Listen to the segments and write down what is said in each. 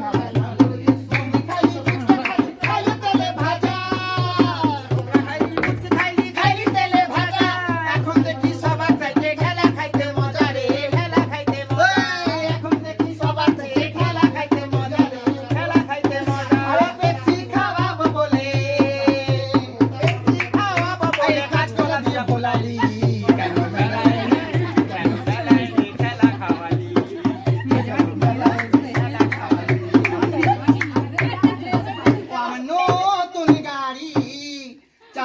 Thank you.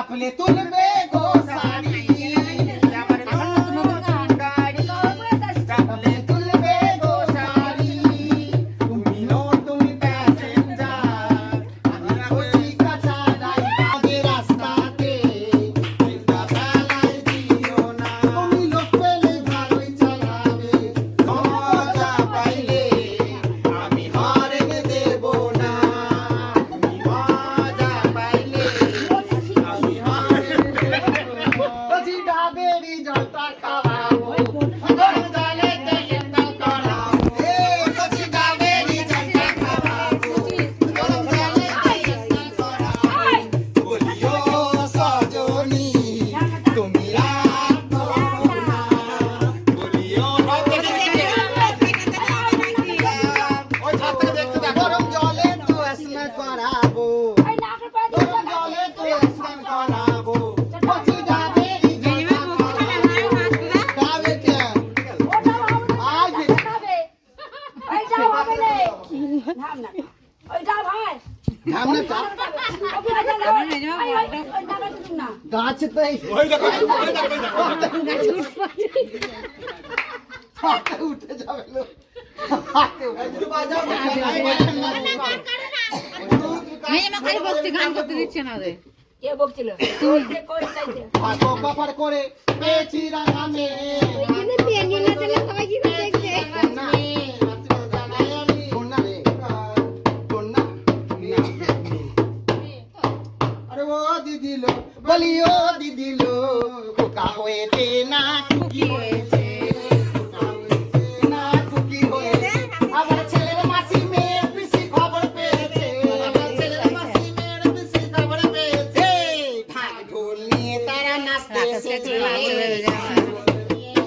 Apule tudo bem, গাছে তাই উঠে যাবে গান করতে দিচ্ছে না রে কে বকছিল করে পেয়েছি রাঙা মেয়ে বলিও দিদিলো খোকা হয়েছে না কি হয়েছে।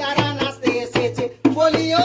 তারা নাচতে এসেছে। বলিও